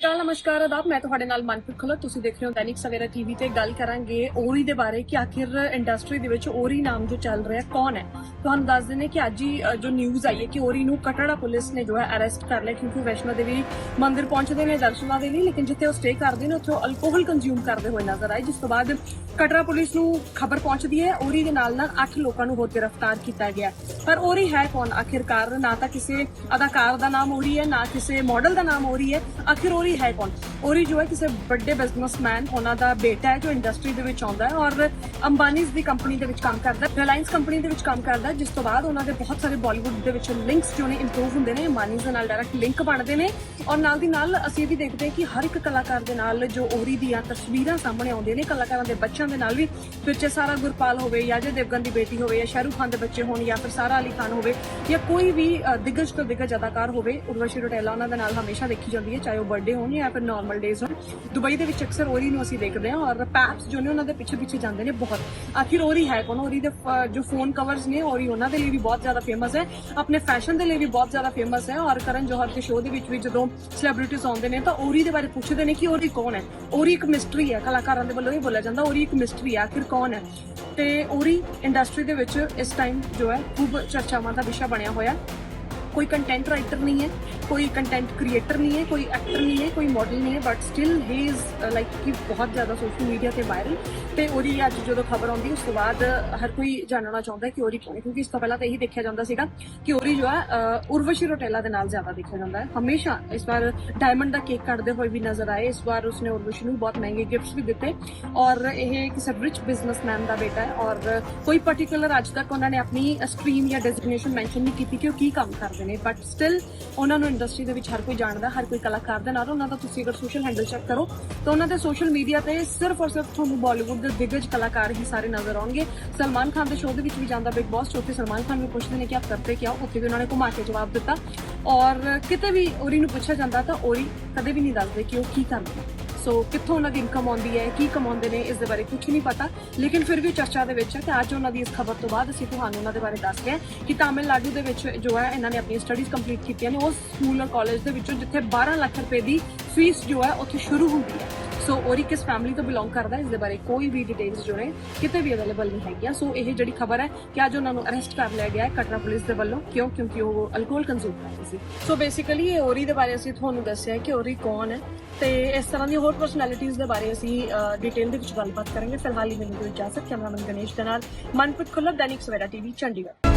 ਕਾਲ, ਨਮਸਕਾਰ, ਆਦਾਬ। ਮੈਂ ਤੁਹਾਡੇ ਨਾਲ ਮਨਪ੍ਰੀਤ ਖੁੱਲਰ। ਤੁਸੀਂ ਦੇਖ ਰਹੇ ਹੋ ਦੈਨਿਕ ਸਵੇਰਾ ਟੀਵੀ ਤੇ ਗੱਲ ਕਰਾਂਗੇ ਓਰੀ ਦੇ ਬਾਰੇ ਕਿ ਆਖਿਰ ਇੰਡਸਟਰੀ ਦੇ ਵਿੱਚ ਓਰੀ ਨਾਮ ਜੋ ਚੱਲ ਰਿਹਾ ਕੌਣ ਹੈ। ਤੁਹਾਨੂੰ ਦੱਸ ਦਿੰਦੇ ਕਿ ਅੱਜ ਹੀ ਜੋ ਨਿਊਜ਼ ਆਈ ਹੈ ਕਿ ਓਰੀ ਨੂੰ ਕਟੜਾ ਪੁਲਿਸ ਨੇ ਜੋ ਹੈ ਅਰੈਸਟ ਕਰ ਲਿਆ, ਕਿਉਂਕਿ ਵੈਸ਼ਨੋ ਦੇਵੀ ਮੰਦਿਰ ਪਹੁੰਚਦੇ ਨੇ ਦਰਸ਼ਨਾਂ ਦੇ ਲਈ, ਲੇਕਿਨ ਜਿੱਥੇ ਉਹ ਸਟੇ ਕਰਦੇ ਨੇ, ਉੱਥੇ ਉਹ ਅਲਕੋਹਲ ਕੰਜ਼ਿਊਮ ਕਰਦੇ ਹੋਏ ਨਜ਼ਰ ਆਏ, ਜਿਸ ਤੋਂ ਬਾਅਦ ਕਟੜਾ ਪੁਲਿਸ ਨੂੰ ਖਬਰ ਪਹੁੰਚਦੀ ਹੈ। ਓਰੀ ਦੇ ਨਾਲ ਨਾਲ 8 ਲੋਕਾਂ ਨੂੰ ਹੋਰ ਗ੍ਰਿਫਤਾਰ ਕੀਤਾ ਗਿਆ ਪਰ ਓਰੀ ਹੈ ਕੌਣ? ਆਖਿਰਕਾਰ ਨਾ ਤਾਂ ਕਿਸੇ ਅਦਾਕਾਰ ਦਾ ਨਾਮ ਓਰੀ ਹੈ, ਨਾ ਕਿਸੇ ਮਾਡਲ ਦਾ ਨਾਮ ਓਰੀ ਹੈ। ਆਖਿਰ ਓਰੀ ਹੈ ਕੌਣ? ਓਰੀ ਜੋ ਹੈ ਕਿਸੇ ਵੱਡੇ ਬਿਜ਼ਨਸਮੈਨ ਉਹਨਾਂ ਦਾ ਬੇਟਾ ਹੈ ਜੋ ਇੰਡਸਟਰੀ ਦੇ ਵਿੱਚ ਆਉਂਦਾ ਹੈ ਔਰ ਅੰਬਾਨੀਜ਼ ਦੀ ਕੰਪਨੀ ਦੇ ਵਿੱਚ ਕੰਮ ਕਰਦਾ ਹੈ ਰਿਲਾਇੰਸ ਕੰਪਨੀ ਦੇ ਵਿੱਚ ਕੰਮ ਕਰਦਾ ਜਿਸ ਤੋਂ ਬਾਅਦ ਉਹਨਾਂ ਦੇ ਬਹੁਤ ਸਾਰੇ ਬਾਲੀਵੁੱਡ ਦੇ ਵਿੱਚ ਲਿੰਕਸ ਜੋ ਨੇ ਇੰਪਰੂਵ ਹੁੰਦੇ ਨੇ ਅੰਬਾਨੀਜ਼ ਦੇ ਨਾਲ ਡਾਇਰੈਕਟ ਲਿੰਕ ਬਣਦੇ ਨੇ ਔਰ ਨਾਲ ਦੀ ਨਾਲ ਅਸੀਂ ਵੀ ਦੇਖਦੇ ਹਾਂ ਕਿ ਹਰ ਇੱਕ ਕਲਾਕਾਰ ਦੇ ਨਾਲ ਜੋ ਓਰੀ ਦੀਆਂ ਤਸਵੀਰਾਂ ਸਾਹਮਣੇ ਆਉਂਦੀਆਂ ਨੇ, ਕਲਾਕਾਰਾਂ ਦੇ ਬੱਚਿਆਂ ਦੇ ਨਾਲ ਵੀ, ਫਿਰ ਚਾਹੇ ਸਾਰਾ ਗੁਰਪਾਲ ਹੋਵੇ ਜਾਂ ਜੇ ਦੇਵਗਨ ਦੀ ਬੇਟੀ ਹੋਵੇ ਜਾਂ ਸ਼ਾਹਰੁਖ ਖਾਨ ਦੇ ਬੱਚੇ ਹੋਣ ਜਾਂ ਫਿਰ ਸਾਰਾ ਅਲੀ ਖਾਨ ਹੋਵੇ ਜਾਂ ਕੋਈ ਵੀ ਦਿਗਜ ਤੋਂ ਦਿਗਜ ਅਦਾਕਾਰ ਹੋਵੇ, ਉਰਵਸ਼ੀ ਰੋਟੇਲਾ ਉਹਨਾਂ ਦੇ ਨਾਲ ਹਮੇਸ਼ਾ ਦੇਖੀ ਜਾਂਦੀ ਹੈ, ਚਾਹੇ ਉਹ ਬਰਥਡੇ ਹੋਣ ਜਾਂ ਫਿਰ ਨਾਰਮਲ ਡੇਜ਼ ਹੋਣ ਦੁਬਈ ਦੇ ਵਿੱਚ ਅਕਸਰ ਓਰੀ ਨੂੰ ਅਸੀਂ ਦੇਖਦੇ ਹਾਂ ਔਰ ਪੈਪਸ ਜੋ ਨੇ ਉਹਨਾਂ ਦੇ ਪਿੱਛੇ ਪਿੱਛੇ ਜਾਂਦੇ ਨੇ ਬਹੁਤ। ਆਖਿਰ ਓਰੀ ਹੈ ਕੌਣ? ਓਰੀ ਦੇ ਜੋ ਫੋਨ ਕਵਰਸ ਨੇ, ਓਰੀ ਉਹਨਾਂ ਦੇ ਲਈ ਵੀ ਬਹੁਤ ਜ਼ਿਆਦਾ ਫੇਮਸ ਹੈ। ਆਪਣੇ ਫੈਸ਼ਨ ਦੇ ਲਈ ਵੀ ਬਹੁਤ ਜ਼ਿਆਦਾ ਫੇਮਸ ਹੈ ਔਰ ਕਰਨ ਜੋਹਰ ਦੇ ਸ਼ੋਅ ਦੇ ਵਿੱਚ ਵੀ ਜਦੋਂ ਸੈਲੀਬ੍ਰਿਟੀਜ਼ ਆਉਂਦੇ ਨੇ ਤਾਂ ਓਰੀ ਦੇ ਬਾਰੇ ਪੁੱਛਦੇ ਨੇ ਕਿ ਓਰੀ ਕੌਣ ਹੈ? ਓਰੀ ਇੱਕ ਮਿਸਟਰੀ ਹੈ, ਕਲਾਕਾਰਾਂ ਦੇ ਵੱਲੋਂ ਇਹ ਬੋਲਿਆ ਜਾਂਦਾ, ਓਰੀ ਇੱਕ ਮਿਸਟਰੀ ਹੈ, ਆਖਿਰ ਕੌਣ ਹੈ? ਤੇ ਓਰੀ ਇੰਡਸਟਰੀ ਦੇ ਵਿੱਚ ਇਸ ਟਾਈਮ ਜੋ ਹੈ ਖੂਬ ਚਰਚਾਵਾਂ ਦਾ ਵਿਸ਼ਾ ਬਣਿਆ ਹੋਇਆ। ਕੋਈ ਕੰਟੈਂਟ ਰਾਈਟਰ ਨਹੀਂ ਹੈ, ਕੋਈ ਕੰਟੈਂਟ ਕ੍ਰੀਏਟਰ ਨਹੀਂ ਹੈ, ਕੋਈ ਐਕਟਰ ਨਹੀਂ ਹੈ, ਕੋਈ ਮਾਡਲ ਨਹੀਂ ਹੈ but still he is like ਕਿ ਬਹੁਤ ਜ਼ਿਆਦਾ ਸੋਸ਼ਲ ਮੀਡੀਆ ਤੇ ਵਾਇਰਲ ਤੇ ਉਹਦੀ ਅੱਜ ਜਦੋਂ ਖਬਰ ਆਉਂਦੀ ਉਸ ਤੋਂ ਬਾਅਦ ਹਰ ਕੋਈ ਜਾਣਨਾ ਚਾਹੁੰਦਾ ਹੈ ਕਿ ਉਹਦੀ ਕੌਣ ਹੈ ਕਿਉਂਕਿ ਇਸ ਤੋਂ ਪਹਿਲਾਂ ਤਾਂ ਇਹੀ ਦੇਖਿਆ ਜਾਂਦਾ ਸੀਗਾ ਕਿ ਉਹਦੀ ਜੋ ਹੈ ਉਰਵਸ਼ੀ ਰੋਟੇਲਾ ਦੇ ਨਾਲ ਜ਼ਿਆਦਾ ਦੇਖਿਆ ਜਾਂਦਾ ਹੈ। ਹਮੇਸ਼ਾ ਇਸ ਵਾਰ ਡਾਇਮੰਡ ਦਾ ਕੇਕ ਕੱਟਦੇ ਹੋਏ ਵੀ ਨਜ਼ਰ ਆਏ, ਇਸ ਵਾਰ ਉਸਨੇ ਉਰਵਸ਼ੀ ਨੂੰ ਬਹੁਤ ਮਹਿੰਗੇ ਗਿਫਟਸ ਵੀ ਦਿੱਤੇ ਔਰ ਇਹ ਕਿਸੇ ਰਿਚ ਬਿਜ਼ਨਸਮੈਨ ਦਾ ਬੇਟਾ ਹੈ ਔਰ ਕੋਈ ਪਾਰਟਿਕੂਲਰ ਅੱਜ ਤੱਕ ਉਹਨਾਂ ਨੇ ਆਪਣੀ ਸਟਰੀਮ ਜਾਂ ਡੈਜ਼ਿਗਨੇਸ਼ਨ ਮੈਂਸ਼ਨ ਨਹੀਂ ਕੀਤੀ ਕਿ ਉਹ ਕੀ ਕੰਮ ਕਰਦੇ ਨੇ ਬਟ ਸਟਿਲ ਉਹਨਾਂ ਨੂੰ ਇੰਡਸਟਰੀ ਦੇ ਵਿੱਚ ਹਰ ਕੋਈ ਜਾਣਦਾ, ਹਰ ਕੋਈ ਕਲਾਕਾਰ ਦੇ ਨਾਲ, ਉਹਨਾਂ ਦਾ ਤੁਸੀਂ ਅਗਰ ਸੋਸ਼ਲ ਹੈਂਡਲ ਚੈੱਕ ਕਰੋ, ਤਾਂ ਉਹਨਾਂ ਦੇ ਸੋਸ਼ਲ ਮੀਡੀਆ ਤੇ ਸਿਰਫ ਔਰ ਸਿਰਫ ਤੁਹਾਨੂੰ ਬਾਲੀਵੁੱਡ ਦੇ ਦਿਗਜ ਕਲਾਕਾਰ ਹੀ ਸਾਰੇ ਨਜ਼ਰ ਆਉਣਗੇ। ਸਲਮਾਨ ਖਾਨ ਦੇ ਸ਼ੋਅ ਦੇ ਵਿੱਚ ਵੀ ਜਾਂਦਾ ਬਿਗ ਬਾਸ ਉੱਥੇ ਸਲਮਾਨ ਖਾਨ ਨੂੰ ਪੁੱਛਦੇ ਨੇ ਕਿ ਆਪ ਕਰਦੇ ਕੀ ਹੋ ਉੱਥੇ ਵੀ ਉਹਨਾਂ ਨੇ ਘੁਮਾ ਕੇ ਜਵਾਬ ਦਿੱਤਾ। ਔਰ ਕਿਤੇ ਵੀ ਔਰੀ ਨੂੰ ਪੁੱਛਿਆ ਜਾਂਦਾ ਤਾਂ ਔਰੀ ਕਦੇ ਵੀ ਨਹੀਂ ਦੱਸਦੇ ਕਿ ਉਹ ਕੀ ਕਰਦੇ। ਸੋ ਕਿੱਥੋਂ ਉਹਨਾਂ ਦੀ ਇਨਕਮ ਆਉਂਦੀ ਹੈ, ਕੀ ਕਮਾਉਂਦੇ ਨੇ ਇਸ ਦੇ ਬਾਰੇ ਕੁਝ ਨਹੀਂ ਪਤਾ। ਲੇਕਿਨ ਫਿਰ ਵੀ ਚਰਚਾ ਦੇ ਵਿੱਚ ਹੈ ਤੇ ਅੱਜ ਉਹਨਾਂ ਦੀ ਇਸ ਖਬਰ ਤੋਂ ਬਾਅਦ ਅਸੀਂ ਤੁਹਾਨੂੰ ਉਹਨਾਂ ਦੇ ਬਾਰੇ ਦੱਸ ਰਹੇ ਹਾਂ ਕਿ ਤਾਮਿਲਨਾਡੂ ਦੇ ਵਿੱਚ ਜੋ ਹੈ, ਇਹਨਾਂ ਨੇ ਆਪਣੀ ਸਟੱਡੀਜ਼ ਕੰਪਲੀਟ ਕੀਤੀਆਂ ਨੇ। ਉਸ ਸਕੂਲ ਔਰ ਕਾਲਜ ਦੇ ਵਿੱਚੋਂ ਜਿੱਥੇ 12 ਲੱਖ ਰੁਪਏ ਦੀ ਫੀਸ ਜੋ ਹੈ, ਉੱਥੇ ਸ਼ੁਰੂ ਹੁੰਦੀ ਹੈ। ਸੋ ਔਰੀ ਕਿਸ ਫੈਮਿਲੀ ਤੋਂ ਬਿਲੋਂਗ ਕਰਦਾ ਇਸ ਦੇ ਬਾਰੇ ਕੋਈ ਵੀ ਡਿਟੇਲਸ ਜੋ ਨੇ ਕਿਤੇ ਵੀ ਅਵੇਲੇਬਲ ਨਹੀਂ ਹੈਗੀਆਂ ਸੋ ਇਹ ਜਿਹੜੀ ਖਬਰ ਹੈ ਕਿ ਅੱਜ ਉਹਨਾਂ ਨੂੰ ਅਰੈਸਟ ਕਰ ਲਿਆ ਗਿਆ ਹੈ ਕਟਰਾ ਪੁਲਿਸ ਦੇ ਵੱਲੋਂ ਕਿਉਂ ਕਿਉਂਕਿ ਉਹ ਅਲਕੋਹਲ ਕੰਜ਼ੂਮ ਕਰ ਰਹੇ ਸੀ ਸੋ ਬੇਸਿਕਲੀ ਇਹ ਔਰੀ ਦੇ ਬਾਰੇ ਅਸੀਂ ਤੁਹਾਨੂੰ ਦੱਸਿਆ ਕਿ ਔਰੀ ਕੌਣ ਹੈ ਤੇ ਇਸ ਤਰ੍ਹਾਂ ਦੀ ਹੋਰ ਪਰਸਨੈਲਿਟੀਜ਼ ਦੇ ਬਾਰੇ ਅਸੀਂ ਡਿਟੇਲ ਦੇ ਵਿੱਚ ਗੱਲਬਾਤ ਕਰਾਂਗੇ ਫਿਲਹਾਲ ਹੀ ਮੈਨੂੰ ਕੋਈ ਇਜਾਜ਼ਤ ਕੈਮਰਾਮੈਨ ਗਣੇਸ਼ ਦੇ ਨਾਲ ਮਨਪ੍ਰੀਤ ਖੁੱਲਰ ਦੈਨਿਕ ਸਵੇਰਾ ਟੀਵੀ ਚੰਡੀਗੜ੍ਹ